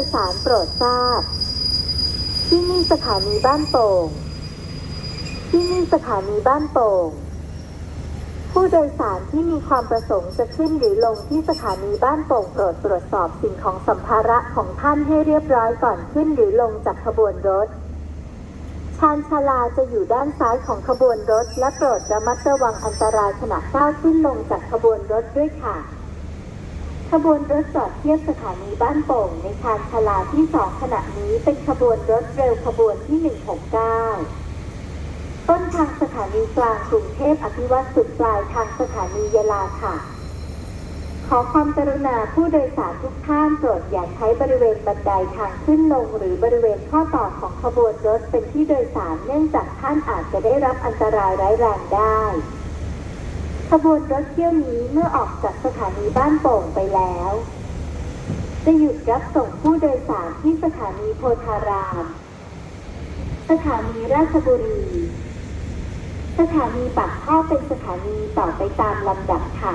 โดยสารดทราบ ที่นี่สถานีบ้านโป่ง ที่นี่สถานีบ้านโป่ง ผู้โดยสารที่มีความประสงค์จะขึ้นหรือลงที่สถานีบ้านโป่งโปรดตรวจสอบสิ่งของสัมภาระของท่านให้เรียบร้อยก่อนขึ้นหรือลงจากขบวนรถชานชาลาจะอยู่ด้านซ้ายของขบวนรถ และโปรดระมัดระวังอันตรายขณะก้าวขึ้นลงจากขบวนรถด้วยค่ะ ขบวนรถจอดเทียบสถานีบ้านโป่งในชานชลาที่สองขณะนี้เป็นขบวนรถเร็วขบวนที่ 169 ต้นทางสถานีกลางกรุงเทพอภิวัตสุดปลายทางสถานียะลาค่ะ ขอความกรุณาผู้โดยสารทุกท่านโปรดอย่าใช้บริเวณบันไดทางขึ้นลง หรือบริเวณข้อต่อของขบวนรถเป็นที่โดยสารเนื่องจากท่านอาจจะได้รับอันตรายร้ายแรงได้ ขบวนรถเที่ยวนี้เมื่อออกจากสถานีบ้านโป่งไปแล้ว จะหยุดรับส่งผู้โดยสารที่สถานีโพธาราม สถานีราชบุรี สถานีปากท่อเป็นสถานีต่อไปตามลำดับค่ะ